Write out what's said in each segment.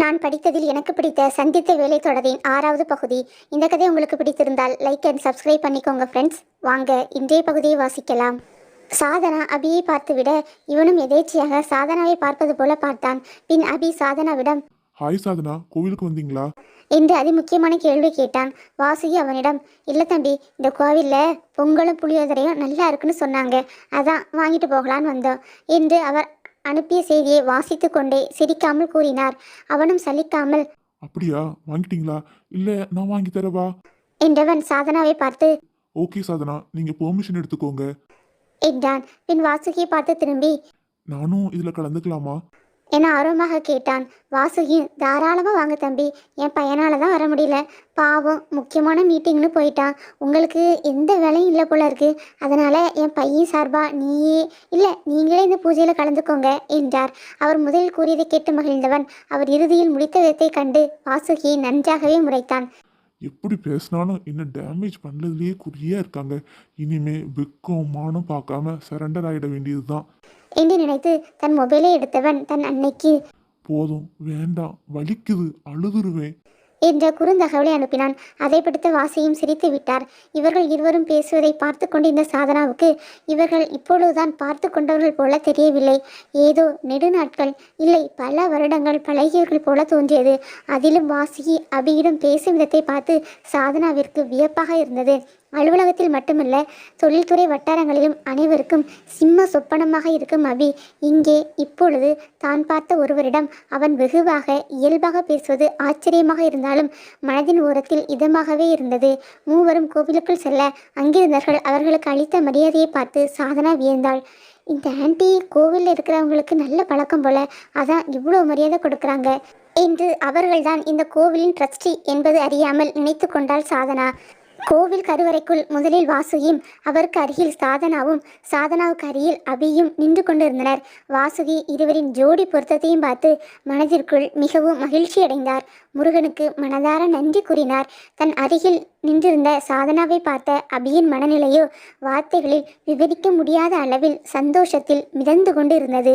நான் படித்ததில் எனக்கு பிடித்த சந்தித்த வேலை தொடரின் ஆறாவது பகுதி. இந்த கதை உங்களுக்கு பிடித்திருந்தால் லைக் அண்ட் சப்ஸ்கிரைப் பண்ணிக்கோங்க ஃப்ரெண்ட்ஸ் வாங்க இன்றைய பகுதியை வாசிக்கலாம். சாதனா அபியை பார்த்துவிட இவனும் எதேச்சியாக சாதனாவை பார்ப்பது போல பார்த்தான். பின் அபி சாதனாவிடம் ஹாய் சாதனா கோவிலுக்கு வந்தீங்களா? என்று அதிமுக்கியமான கேள்வி கேட்டான். வாசுகி அவனிடம் இல்லை தம்பி இந்த கோவிலில் பொங்கலும் புளியோதரையும் நல்லா இருக்குன்னு சொன்னாங்க. அதான் வாங்கிட்டு போகலான்னு வந்தோம் என்று அவர் அனுப்பிய செய்தியை வாசித்து கொண்டே சிரிக்காமல் கூறினார். அவனும் சலிக்காமல் அப்படியா? வாங்கிட்டீங்களா? இல்ல நான் வாங்கி தரவா? என்றவன் சாதனாவை பார்த்து ஓகே சாதனா நீங்க பெர்மிஷன் எடுத்துக்கோங்க. என்றான். பின் வாசுகியை பார்த்து திரும்பி நானும் இதுல கலந்துக்கலாமா? என ஆர்வமாக கேட்டான். வாசுகி தாராளமாக வாங்க தம்பி. என் பையனால் தான் வர முடியல. பாவம் முக்கியமான மீட்டிங்னு போயிட்டான். உங்களுக்கு எந்த வேலையும் இல்லை போல இருக்கு. அதனால் என் பையன் சார்பா நீயே இல்லை நீங்களே இந்த பூஜையில் கலந்துக்கோங்க என்றார். அவர் முதலில் கூறியதை கேட்டு மகிழ்ந்தவன். அவர் இறுதியில் முடித்த விதத்தை கண்டு வாசுகியை நன்றாகவே முறைத்தான். எப்படி பேசினாலும் என்ன டேமேஜ் பண்ணதுலேயே குறியாக இருக்காங்க. இனிமே வெக்கம் மானம் பார்க்காம சரண்டர் வேண்டியது தான் என்று நினைத்து தன் மொபைலை எடுத்தவன் தன் அன்னைக்கு போதும் வேண்டாம் வலிக்குது அழுதுருவேன். என்ற குறுந்தகவலை அனுப்பினான். அதை பிடித்த வாசியும் சிரித்து விட்டார். இவர்கள் இருவரும் பேசுவதை பார்த்து கொண்டிருந்த சாதனாவுக்கு இவர்கள் இப்பொழுதுதான் பார்த்து கொண்டவர்கள் போல தெரியவில்லை. ஏதோ நெடுநாட்கள் இல்லை பல வருடங்கள் பழகியவர்கள் போல தோன்றியது. அதிலும் வாசிகி அபியிடம் பேசும் விதத்தை பார்த்து சாதனாவிற்கு வியப்பாக இருந்தது. அலுவலகத்தில் மட்டுமல்ல தொழில்துறை வட்டாரங்களிலும் அனைவருக்கும் சிம்ம சொப்பனமாக இருக்கும் அபி. இங்கே இப்பொழுது தான் பார்த்த ஒருவரிடம் அவன் வெகுவாக இயல்பாக பேசுவது ஆச்சரியமாக இருந்தாலும் மனதின் ஓரத்தில் இதமாகவே இருந்தது. மூவரும் கோவிலுக்குள் செல்ல அங்கிருந்தவர்கள் அவர்களுக்கு அளித்த மரியாதையை பார்த்து சாதனா வியந்தாள். இந்த ஆண்டி கோவிலில் இருக்கிறவங்களுக்கு நல்ல பழக்கம் போல அதான் இவ்வளோ மரியாதை கொடுக்குறாங்க என்று அவர்கள்தான் இந்த கோவிலின் ட்ரஸ்டி என்பது அறியாமல் நினைத்து கொண்டாள் சாதனா. கோவில் கருவறைக்குள் முதலில் வாசுகியும் அவருக்கு அருகில் சாதனாவும் சாதனாவுக்கு அருகில் அபியும் நின்று கொண்டிருந்தனர். வாசுகி இருவரின் ஜோடி பொருத்தத்தையும் பார்த்து மனதிற்குள் மிகவும் மகிழ்ச்சி அடைந்தார். முருகனுக்கு மனதார நன்றி கூறினார். தன் அருகில் நின்றிருந்த சாதனாவை பார்த்த அபியின் மனநிலையோ வார்த்தைகளில் விவரிக்க முடியாத அளவில் சந்தோஷத்தில் மிதந்து கொண்டிருந்தது.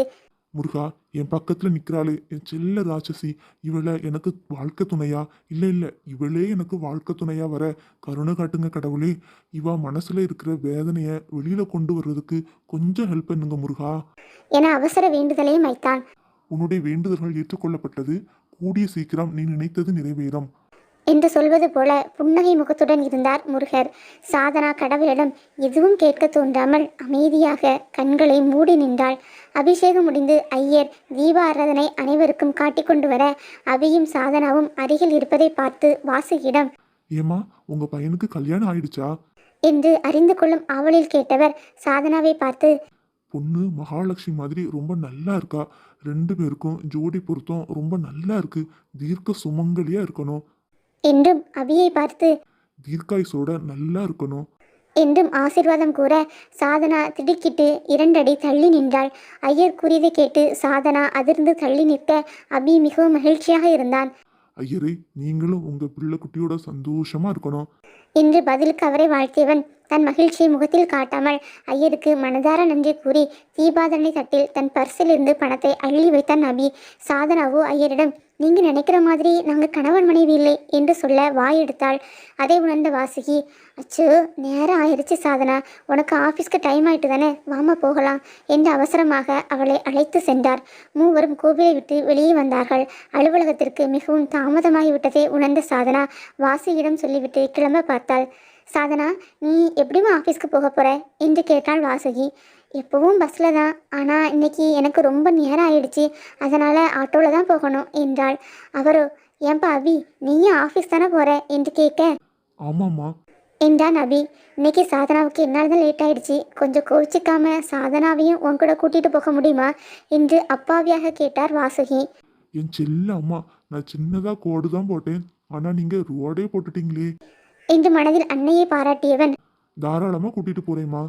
முருகா என் பக்கத்துல நிக்கிறாளே என் செல்ல ராட்சசி இவளை எனக்கு வாழ்க்கை துணையா? இல்ல இல்ல இவளே எனக்கு வாழ்க்கை துணையா வர கருணை காட்டுங்க கடவுளே. இவ மனசுல இருக்கிற வேதனைய வெளியில கொண்டு வர்றதுக்கு கொஞ்சம் ஹெல்ப் பண்ணுங்க முருகா. என அவசர வேண்டுதலையும் வைத்தான். உன்னுடைய வேண்டுதல்கள் ஏற்றுக்கொள்ளப்பட்டது. கூடிய சீக்கிரம் நீ நினைத்தது நிறைவேறும். என்று சொல்வது போல புன்னகை முகத்துடன் இருந்தார் முருகர். சாதனா கடவுளிடம் எதுவும் கேட்க தோன்றாமல் அமைதியாக கண்களை மூடி நின்றாள். அபிஷேகம் முடிந்து ஐயர் தீபாராதனை அனைவருக்கும் காட்டிக் கொண்டு வர அபியும் சாதனாவும் அருகில் இருப்பதை பார்த்து வாசுகியிடம் ஏமா உங்க பையனுக்கு கல்யாணம் ஆயிடுச்சா? என்று அறிந்து கொள்ளும் ஆவலில் கேட்டவர் சாதனாவை பார்த்து பொண்ணு மகாலட்சுமி மாதிரி ரொம்ப நல்லா இருக்கா? ரெண்டு பேருக்கும் ஜோடி பொருத்தம் ரொம்ப நல்லா இருக்கு. தீர்க்க சுமங்கலியா இருக்கணும். என்றும் அபியை பார்த்து தீர்க்காயுசோட நல்லா இருக்கணும். என்றும் ஆசிர்வாதம் கூற சாதனா திடுக்கிட்டு இரண்டடி தள்ளி நின்றாள். ஐயர் கூறியதை கேட்டு சாதனா அதிர்ந்து தள்ளி நிற்க அபி மிகவும் மகிழ்ச்சியாக இருந்தான். ஐயரே நீங்களும் உங்க பிள்ளை குட்டியோட சந்தோஷமா இருக்கணும். என்று பதிலுக்கு அவரை வாழ்த்தியவன் தன் மகிழ்ச்சியை முகத்தில் காட்டாமல் ஐயருக்கு மனதார நன்றி கூறி தீபாதனை தட்டில் தன் பர்சிலிருந்து பணத்தை அள்ளி வைத்தான் நபி சாதனாவோ ஐயரிடம் நீங்க நினைக்கிற மாதிரி நாங்க கணவன் மனைவி இல்லை என்று சொல்ல வாயெடுத்தாள் அதை உணர்ந்த வாசுகி அச்சோ நேரம் ஆயிடுச்சு சாதனா. உனக்கு ஆஃபீஸ்க்கு டைம் ஆயிட்டு தானே? வாமா போகலாம் என்று அவசரமாக அவளை அழைத்து சென்றார். மூவரும் கோவிலை விட்டு வெளியே வந்தார்கள். அலுவலகத்திற்கு மிகவும் தாமதமாகிவிட்டதை உணர்ந்த சாதனா வாசியிடம் சொல்லிவிட்டு கிளம்ப பார்த்தாள். சாதனா நீ எப்படிமா ஆஃபீஸ்க்கு போக போற? என்று கேட்டாள் வாசுகி. எப்பவும் பஸ்ஸில் தான். ஆனால் இன்னைக்கு எனக்கு ரொம்ப நேரம் ஆயிடுச்சு. அதனால் ஆட்டோவில் தான் போகணும் என்றாள். அவரோ ஏன்பா அபி? நீயும் ஆஃபீஸ் தானே போகிற என்று கேட்க. ஆமாம்மா. என்றான் அபி. இன்னைக்கு சாதனாவுக்கு என்னால் தான் லேட் ஆயிடுச்சு. கொஞ்சம் கோச்சிக்காம சாதனாவையும் உன் கூட கூட்டிகிட்டு போக முடியுமா? என்று அப்பாவியாக கேட்டார் வாசுகி. என் செல்ல அம்மா நான் சின்னதா கோடு தான் போட்டேன். ஆனா நீங்க ரோடே போட்டுட்டீங்களே. என்று மனதில் அன்னையை பாராட்டியவன்? தாராளமா கூட்டிட்டு போறேம்மா.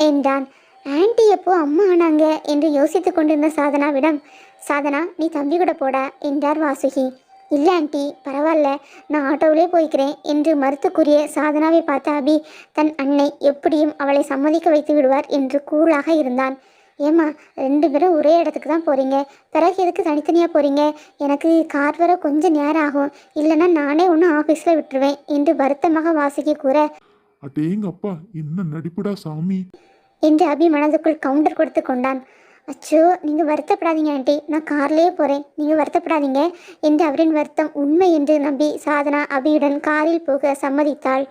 என்றான். ஆன்ட்டி எப்போ அம்மா ஆனாங்க என்று யோசித்துக் கொண்டிருந்த சாதனாவிடம் சாதனா நீ தம்பி கூட போடா என்றார் வாசுகி. இல்லை ஆன்ட்டி பரவாயில்ல நான் ஆட்டோவிலே போய்க்கிறேன் என்று மறுத்து கூறிய சாதனாவை பார்த்த அபி தன் அன்னை எப்படியும் அவளை சம்மதிக்க வைத்து விடுவார் என்று கூலாக இருந்தான். ஏம்மா ரெண்டு பேரும் ஒரே இடத்துக்கு தான் போகிறீங்க பிறகு எதுக்கு தனித்தனியாக போகிறீங்க எனக்கு கார் வர கொஞ்சம் நேரம் ஆகும். இல்லைன்னா நானே ஒன்று ஆஃபீஸில் விட்டுருவேன் என்று வருத்தமாக வாசுகி கூற. அடேங்க அப்பா என்ன நடிப்புடா சாமி? என்று அபி மனதுக்குள் கவுண்டர் கொடுத்து கொண்டான். அச்சோ நீங்கள் வருத்தப்படாதீங்க ஆண்டி. நான் கார்லேயே போகிறேன் நீங்கள் வருத்தப்படாதீங்க என்று அவரின் வருத்தம் உண்மை என்று நம்பி சாதனா அபியுடன் காரில் போக சம்மதித்தாள்.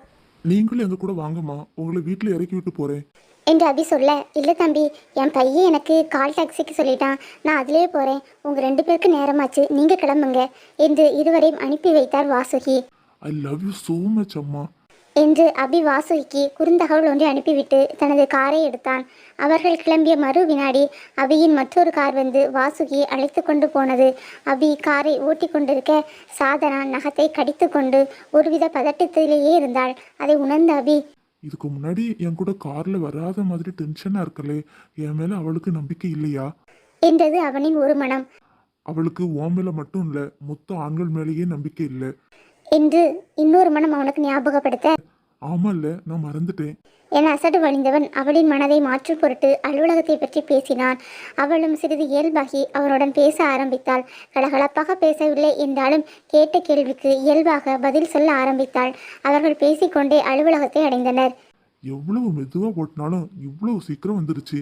நீங்களும் எங்க கூட வாங்கம்மா. உங்களை வீட்டில் இறக்கி விட்டு போறேன். என்று அபி சொல்ல இல்லை தம்பி என் பையன் எனக்கு கால் டாக்ஸிக்கு சொல்லிட்டான். நான் அதிலேயே போகிறேன் உங்கள் ரெண்டு பேருக்கு நேரமாச்சு. நீங்கள் கிளம்புங்க என்று இருவரையும் அனுப்பி வைத்தார் Vasuki. I love you so much அம்மா. என்று அபி வாசுகிக்கு குறுந்தகவல் ஒன்றை அனுப்பிவிட்டு தனது காரை எடுத்தான். அவர்கள் கிளம்பிய மறு வினாடி அபியின் மற்றொரு கார் வந்து வாசுகியை அழைத்து கொண்டு போனது. அபி காரை ஓட்டி கொண்டிருக்க சாதனா நகத்தை கடித்து கொண்டு ஒருவித பதட்டத்திலேயே இருந்தாள். அதை உணர்ந்த அபி இதுக்கு முன்னாடி என் கூட கார்ல வராத மாதிரி டென்ஷனா இருக்கலே. என் மேல அவளுக்கு நம்பிக்கை இல்லையா? என்றது அவனின் ஒரு மனம். அவளுக்கு உன் மேல மட்டும் இல்ல மொத்த ஆண்கள் மேலேயே நம்பிக்கை இல்லை. என்று இன்னொரு மனம் அவனுக்கு ஞாபகப்படுத்த ஆமால்ல நான் மறந்துட்டேன். என அசடு வழிந்தவன் அவளின் மனதை மாற்று பொருட்டு அலுவலகத்தை பற்றி பேசினான். அவளும் சிறிது இயல்பாகி அவனுடன் பேச ஆரம்பித்தாள். கலகலப்பாக பேசவில்லை என்றாலும் கேட்ட கேள்விக்கு இயல்பாக பதில் சொல்ல ஆரம்பித்தாள். அவர்கள் பேசிக்கொண்டே அலுவலகத்தை அடைந்தனர். எவ்வளவு மெதுவா ஓட்டினாலும் இவ்வளவு சீக்கிரம் வந்துருச்சு.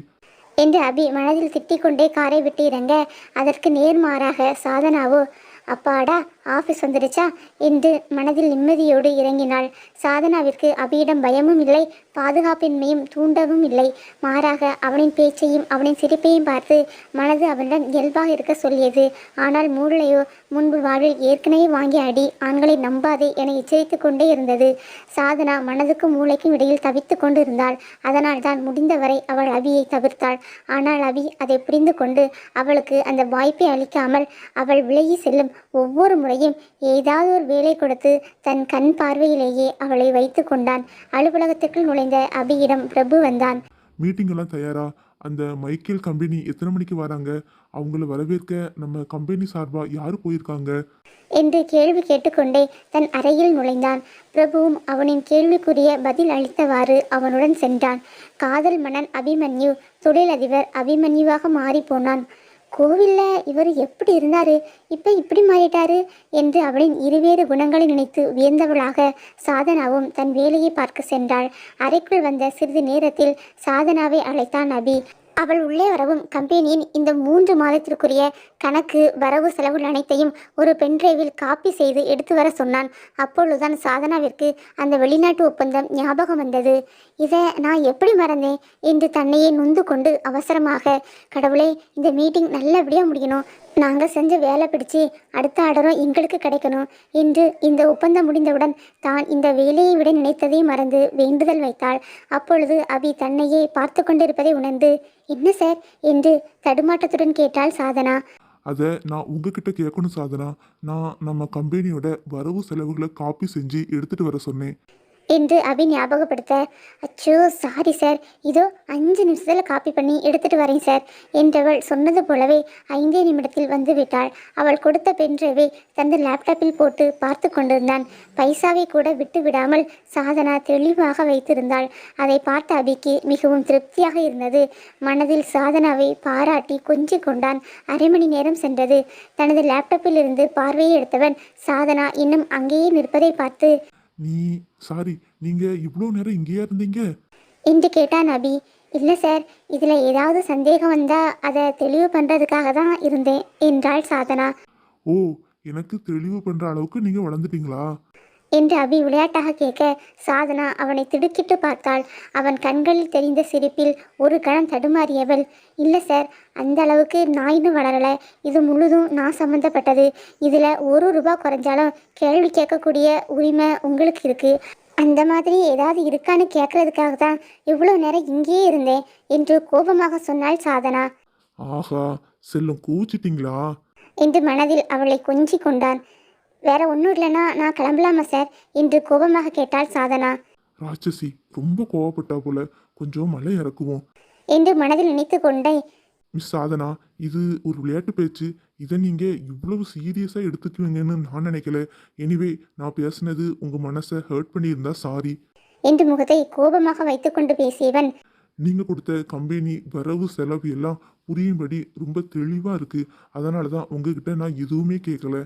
என்று அபி மனதில் திட்டிக்கொண்டே காரை விட்டு இறங்க அதற்கு நேர்மாறாக சாதனாவோ அப்பாடா ஆஃபீஸ் வந்துடுச்சா? என்று மனதில் நிம்மதியோடு இறங்கினாள். சாதனாவிற்கு அபியிடம் பயமும் இல்லை பாதுகாப்பின்மையும் தூண்டவும் இல்லை. மாறாக அவனின் பேச்சையும் அவனின் சிரிப்பையும் பார்த்து மனது அவனிடம் இயல்பாக இருக்க சொல்லியது. ஆனால் மூளையோ முன்பு வாழ்வில் ஏற்கனவே வாங்கிய அடி ஆண்களை நம்பாதே என எச்சரித்து கொண்டே இருந்தது. சாதனா மனதுக்கும் மூளைக்கும் இடையில் தவித்து கொண்டு இருந்தாள் அதனால் தான் முடிந்தவரை அவள் அபியை தவிர்த்தாள். ஆனால் அபி அதை புரிந்து கொண்டு அவளுக்கு அந்த வாய்ப்பை அளிக்காமல் அவள் விலகி செல்லும் ஒவ்வொரு முறையும் ஏதாவது ஒரு வேலை கொடுத்து தன் கண் பார்வையிலேயே அவளை வைத்து கொண்டான். அலுவலகத்துக்குள் நுழைந்த அபியிடம் பிரபு வந்தான். மீட்டிங் எல்லாம் தயாரா? அந்த மைக்கேல் கம்பெனி எத்தனை மணிக்கு வராங்க? அவங்கள வரவேற்க நம்ம கம்பெனி சார்பா யாரு போயிருக்காங்க? என்று கேள்வி கேட்டுக்கொண்டே தன் அறையில் நுழைந்தான். பிரபுவும் அவனின் கேள்விக்குரிய பதில் அளித்தவாறு அவனுடன் சென்றான். காதல் மன்னன் அபிமன்யு தொழிலதிபர் அபிமன்யுவாக மாறிப்போனான் கோவில்ல இவர் எப்படி இருந்தாரு? இப்ப இப்படி மாறிட்டாரு என்று அவளின் இருவேறு குணங்களை நினைத்து வியந்தவளாக சாதனாவும் தன் வேலையை பார்க்க சென்றாள். அறைக்குள் வந்த சிறிது நேரத்தில் சாதனாவை அழைத்தான் அபி. அவள் உள்ளே வரவும் கம்பெனியின் இந்த மூன்று மாதத்திற்குரிய கணக்கு வரவு செலவுகள் அனைத்தையும் ஒரு பென்டிரைவில் காப்பி செய்து எடுத்து வர சொன்னான். அப்பொழுதுதான் சாதனாவிற்கு அந்த வெளிநாட்டு ஒப்பந்தம் ஞாபகம் வந்தது. இதை நான் எப்படி மறந்தேன்? என்று தன்னையே நொந்து கொண்டு அவசரமாக கடவுளே இந்த மீட்டிங் நல்லபடியாக முடியணும். நாங்கள் செஞ்ச வேலை பிடிச்சி அடுத்த ஆர்டரும் எங்களுக்கு கிடைக்கணும் என்று இந்த ஒப்பந்தம் முடிந்தவுடன் தான் இந்த வேலையை விட நினைத்ததை மறந்து வேண்டுதல் வைத்தாள். அப்பொழுது அபி தன்னையே பார்த்து கொண்டிருப்பதை உணர்ந்து என்ன சார்? என்று தடுமாட்டத்துடன் கேட்டாள் சாதனா. அதை நான் உங்ககிட்ட கேட்கணும் சாதனா. நான் நம்ம கம்பெனியோட வரவு செலவுகளை காப்பி செஞ்சு எடுத்துட்டு வர சொன்னேன். என்று அபி ஞாபகப்படுத்த அச்சோ சாரி சார் இதோ அஞ்சு நிமிஷத்தில் காப்பி பண்ணி எடுத்துட்டு வரேன் சார் என்றவள் சொன்னது போலவே ஐந்தே நிமிடத்தில் வந்து விட்டாள். அவள் கொடுத்த பென்ட்ரைவை தந்து லேப்டாப்பில் போட்டு பார்த்து கொண்டிருந்தான். பைசாவை கூட விட்டு விடாமல் சாதனா தெளிவாக வைத்திருந்தாள். அதை பார்த்த அபிக்கு மிகவும் திருப்தியாக இருந்தது. மனதில் சாதனாவை பாராட்டி கொஞ்சிக் கொண்டான். அரை மணி நேரம் சென்றது. தனது லேப்டாப்பில் இருந்து பார்வையை எடுத்தவன் சாதனா இன்னும் அங்கேயே நிற்பதை பார்த்து நீ சாரி நீங்க இவ்வளோ நேரம் இங்கேயா இருந்தீங்க? என்று கேட்டான் அபி இல்லை சார் இதில் ஏதாவது சந்தேகம் வந்தால் அதை தெளிவு பண்ணுறதுக்காக தான் இருந்தேன் என்றாள் சாதனா. ஓ எனக்கு தெளிவு பண்ற அளவுக்கு நீங்க வளர்ந்துட்டீங்களா? என்று அபி விளையாட்டாக கேட்க சாதனா அவனை திடுக்கிட்டு பார்த்தாள். அவன் கண்களில் தெரிந்த சிரிப்பில் ஒரு கணம் தடுமாறியவள் இல்லை சார் அந்த அளவுக்கு நான் இன்னும் வளரலை. இது முழுதும் நான் சம்மந்தப்பட்டது இதில் ஒரு ரூபா குறைஞ்சாலும் கேள்வி கேட்கக்கூடிய உரிமை உங்களுக்கு இருக்குது அந்த மாதிரி ஏதாவது இருக்கான்னு கேட்கறதுக்காக தான் இவ்வளோ நேரம் இங்கேயே இருந்தேன் என்று கோபமாக சொன்னாள் சாதனா. ஆஹா செல்லம் கூச்சிட்டீங்களா? என்று மனதில் அவளை கொஞ்சி கொண்டான். வேற ஒன்றும் இல்லைன்னா நான் கிளம்பலாமா சார் என்று கோபமாக கேட்டாள் சாதனா. ராட்சசி ரொம்ப கோவப்பட்டா போல. கொஞ்சம் மலை இறக்குவோம். என்று மனதில் நினைத்து கொண்டே மிஸ் சாதனா இது ஒரு விளையாட்டு பேச்சு. இதை நீங்க இவ்வளவு சீரியஸா எடுத்துக்குவீங்கன்னு நான் நினைக்கல. எனிவே நான் பேசுனது உங்க மனசை ஹர்ட் பண்ணியிருந்தா சாரி என்று முகத்தை கோபமாக வைத்துக்கொண்டு பேசியவன் நீங்க கொடுத்த கம்பெனி வரவு செலவு எல்லாம் புரியும்படி ரொம்ப தெளிவா இருக்கு. அதனால தான் உங்ககிட்ட நான் எதுவுமே கேட்கல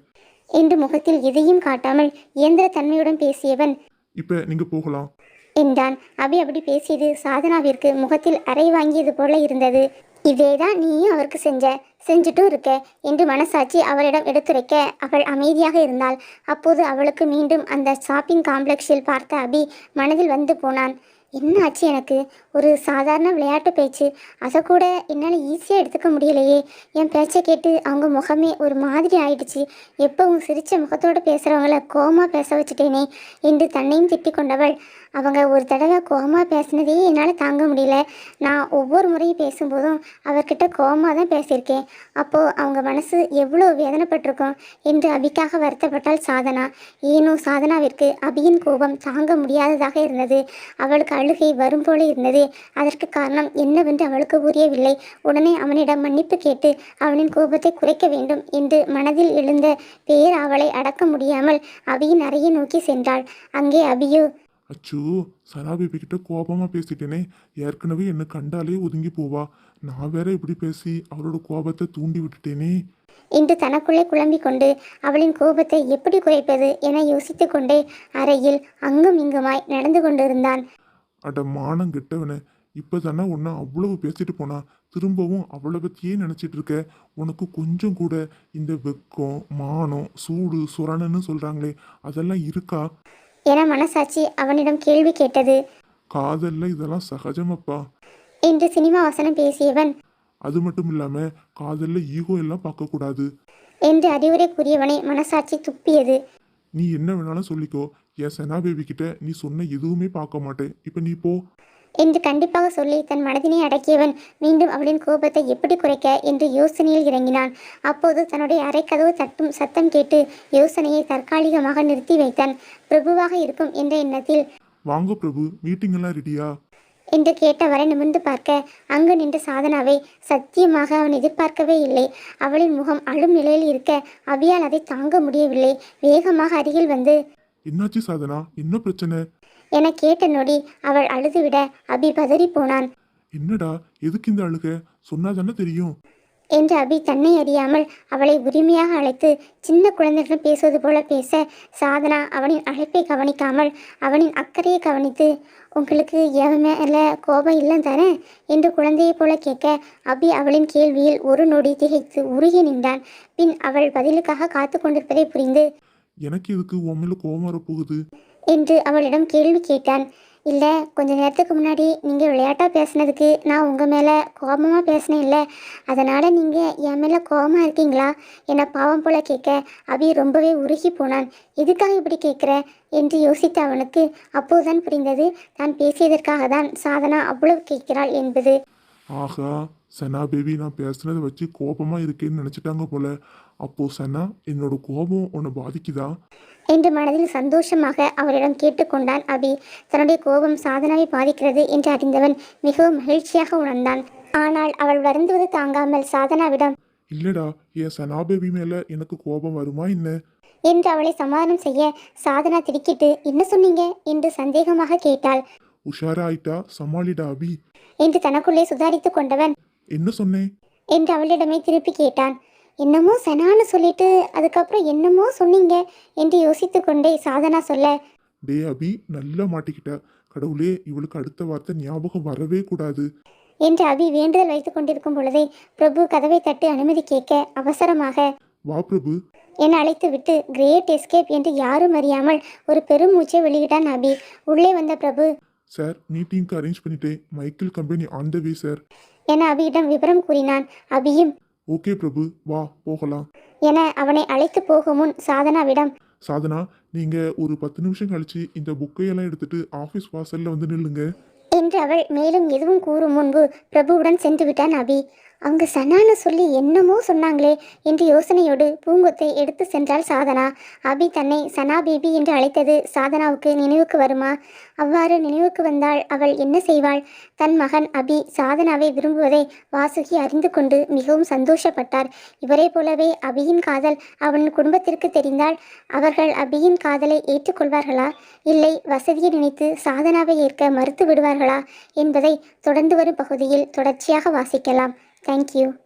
என்று முகத்தில் எதையும் காட்டாமல் இயந்திர தன்மையுடன் பேசியவன். இப்ப நீங்க போகலாம். என்றான். அபி அப்படி பேசியது சாதனாவிற்கு முகத்தில் அறை வாங்கியது போல இருந்தது. இதேதான் நீயும் அவருக்கு செஞ்ச செஞ்சுட்டும் இருக்க என்று மனசாட்சி அவளிடம் எடுத்துரைக்க அவள் அமைதியாக இருந்தாள். அப்போது அவளுக்கு மீண்டும் அந்த ஷாப்பிங் காம்ப்ளெக்ஸில் பார்த்த அபி மனதில் வந்து போனான். என்ன ஆச்சு எனக்கு? ஒரு சாதாரண விளையாட்டு பேச்சு. அதை கூட என்னால் ஈஸியாக எடுத்துக்க முடியலையே. என் பேச்சை கேட்டு அவங்க முகமே ஒரு மாதிரி ஆயிடுச்சு. எப்பவும் சிரிச்ச முகத்தோடு பேசுகிறவங்கள கோமா பேச வச்சுட்டேனே. என்று தன்னையும் திட்டிக் கொண்டவள் அவங்க ஒரு தடவை கோபமாக பேசினதே என்னால் தாங்க முடியல. நான் ஒவ்வொரு முறையும் பேசும்போதும் அவர்கிட்ட கோபமாக தான் பேசியிருக்கேன். அப்போது அவங்க மனசு எவ்வளோ வேதனைப்பட்டிருக்கும் என்று அபிக்காக வருத்தப்பட்டாள் சாதனா. ஏனோ சாதனாவிற்கு அபியின் கோபம் தாங்க முடியாததாக இருந்தது. அவளுக்கு அழுகை வரும் போல இருந்தது. அதற்கு காரணம் என்னவென்று அவளுக்கு புரியவில்லை. உடனே அவனிடம் மன்னிப்பு கேட்டு அவனின் கோபத்தை குறைக்க வேண்டும் என்று மனதில் எழுந்த பேர் அவளை அடக்க முடியாமல் அபியின் அறையை நோக்கி சென்றாள். அங்கே அபியோ அச்சோ சனா பேபி கிட்ட கோபமா பேசிட்டேனே. ஏற்கனவே என்னை கண்டாலே ஒதுங்கி போவா. நான் வேற இப்படி பேசி அவளோட கோபத்தை தூண்டி விட்டுட்டேனே. என்று தனக்குள்ளே குழம்பிக் கொண்டு அவளின் கோபத்தை எப்படி குறைப்பது என யோசித்துக் கொண்டே அறையில் அங்கும் இங்குமாய் நடந்து கொண்டிருந்தான். அட மானம் கெட்டவனே. இப்பதானே உன்னை அவ்வளவு பேசிட்டு போனா. திரும்பவும் அவளை பத்தியே நினைச்சிட்டு இருக்க. உனக்கு கொஞ்சம் கூட இந்த வெக்கம் மானம் சூடு சுரணன்னு சொல்றாங்களே. அதெல்லாம் இருக்கா? என மனசாட்சி அவனிடம் கேள்வி கேட்டது. காதல்ல இதெல்லாம் சகஜமப்பா. என்று சினிமா வசனம் பேசியவன். அது மட்டும் இல்லாம காதல்ல ஈகோ எல்லாம் பார்க்க கூடாது என்று அறிவுரை கூறியவனை மனசாட்சி துப்பியது. நீ என்ன வேணாலும் சொல்லிக்கோ. என் செனா பேபி கிட்ட நீ சொன்ன எதுவுமே பார்க்க மாட்டேன். இப்ப நீ போ. என்று கண்டிப்பாக சொல்லி தன் மனதினை அடக்கியவன். மீண்டும் அவளின் கோபத்தை எப்படி குறைக்க என்று யோசனையில் இறங்கினான். அப்போது தன்னுடைய அறைக்கதவு தட்டும் சத்தம் கேட்டு யோசனையை தற்காலிகமாக நிறுத்தி வைத்தான். பிரபுவாக இருக்கும் என்ற எண்ணத்தில் வாங்க பிரபு மீட்டிங் எல்லாம் ரெடியா என்று கேட்டவரை நிமிர்ந்து பார்க்க அங்கு நின்ற சாதனாவை சத்தியமாக அவன் எதிர்பார்க்கவே இல்லை. அவளின் முகம் அழும் நிலையில் இருக்க அபியால் அதை தாங்க முடியவில்லை. வேகமாக அருகில் வந்து என்னாச்சு சாதனா? என்ன பிரச்சனை? என கேட்ட நொடி அவள் அழுதுவிட அபி பதறி போனான். என்னடா எதுக்கு இந்த அழுக? சொன்னா தானே தெரியும். என்று அபி தன்னை அறியாமல் அவளை உரிமையாக அழைத்து சின்ன குழந்தைகள் பேசுவது போல பேச சாதனா அவனின் அழைப்பை கவனிக்காமல் அவனின் அக்கறையை கவனித்து உங்களுக்கு எவன் மேல கோபம் இல்லை தானே? என்று குழந்தையைப் போல கேட்க அபி அவளின் கேள்வியில் ஒரு நொடி திகைத்து உருகி நின்றான். பின் அவள் பதிலுக்காக காத்து கொண்டிருப்பதை புரிந்து எனக்கு எதுக்கு உன் மேல கோவம் வரப்போகுது? என்று அவளிடம் கேள்வி கேட்டான். இல்லை கொஞ்ச நேரத்துக்கு முன்னாடி நீங்கள் விளையாட்டாக பேசுனதுக்கு நான் உங்கள் மேலே கோபமாக பேசினேன் இல்லை. அதனால் நீங்கள் என் மேலே கோபமாக இருக்கீங்களா? என்னை பாவம் போல கேட்க. அபி ரொம்பவே உருகி போனான். எதுக்காக இப்படி கேட்குற என்று யோசித்த அவனுக்கு அப்போதுதான் புரிந்தது. தான் பேசியதற்காக தான் சாதனா அவ்வளவு கேட்கிறாள் என்பது. ஆகா சனா பேபி நான் பேசுனதை வச்சு கோபமா இருக்கேன்னு நினைச்சிட்டாங்க போல. அப்போ சனா என்னோட கோபம் உன்னை பாதிக்குதா? என்று மனதில் சந்தோஷமாக அவரிடம் கேட்டுக்கொண்டான் அபி. தன்னுடைய கோபம் சாதனாவை பாதிக்கிறது என்று அறிந்தவன் மிகவும் மகிழ்ச்சியாக உணர்ந்தான். ஆனால் அவள் வருந்துவது தாங்காமல் சாதனாவிடம் இல்லடா என் சனா பேபி மேல எனக்கு கோபம் வருமா என்ன? என்று அவளை சமாதானம் செய்ய சாதனா திடுக்கிட்டு என்ன சொன்னீங்க? என்று சந்தேகமாக கேட்டாள். உஷாரா ஆயிட்டா சமாளிடா அபி. என்று தனக்குள்ளே சுதாரித்துக் கொண்டவன் என்ன சொன்னேன்? என்று அவளிடமே திருப்பி கேட்டான். என்னமோ சனான்னு சொல்லிட்டு அதுக்கப்புறம் என்னமோ சொன்னீங்க என்று யோசித்துக் கொண்டே சாதனா சொல்ல டே அபி நல்லா மாட்டிக்கிட்ட. கடவுளே இவளுக்கு அடுத்த வார்த்தை ஞாபகம் வரவே கூடாது. என்று அபி வேண்டுதல் வைத்துக் கொண்டிருக்கும் பொழுதே பிரபு கதவை தட்டி அனுமதி கேட்க அவசரமாக வா பிரபு. என அழைத்துவிட்டு கிரேட் எஸ்கேப் என்று யாரும் அறியாமல் ஒரு பெருமூச்சை வெளியிட்டான் அபி. உள்ளே வந்த பிரபு சார் மீட்டிங்க்கு அரேஞ்ச் பண்ணிட்டேன். Michael company on the way sir. என அபியிடம் விவரம் கூறினான். அபியும் ஓகே பிரபு வா போகலாம். என அவனை அழைத்து போகும் முன் சாதனாவிடம் சாதனா நீங்க ஒரு பத்து நிமிஷம் கழிச்சு இந்த புக்கையெல்லாம் எடுத்துட்டு ஆஃபீஸ் வாசல்ல வந்து நில்லுங்க. என்று அவள் மேலும் எதுவும் கூறும் முன்பு பிரபுவுடன் சென்று விட்டான் அபி. அவங்க சனான்னு சொல்லி என்னமோ சொன்னாங்களே என்று யோசனையோடு பூங்கொத்தை எடுத்து சென்றாள் சாதனா. அபி தன்னை சனா பேபி என்று அழைத்தது சாதனாவுக்கு நினைவுக்கு வருமா? அவ்வாறு நினைவுக்கு வந்தால் அவள் என்ன செய்வாள்? தன் மகன் அபி சாதனாவை விரும்புவதை வாசுகி அறிந்து கொண்டு மிகவும் சந்தோஷப்பட்டார். இவரை போலவே அபியின் காதல் அவன் குடும்பத்திற்கு தெரிந்தால் அவர்கள் அபியின் காதலை ஏற்றுக்கொள்வார்களா? இல்லை வசதியை நினைத்து சாதனாவை ஏற்க மறுத்து விடுவார்களா? என்பதை தொடர்ந்து வரும் பகுதியில் தொடர்ச்சியாக வாசிக்கலாம். Thank you.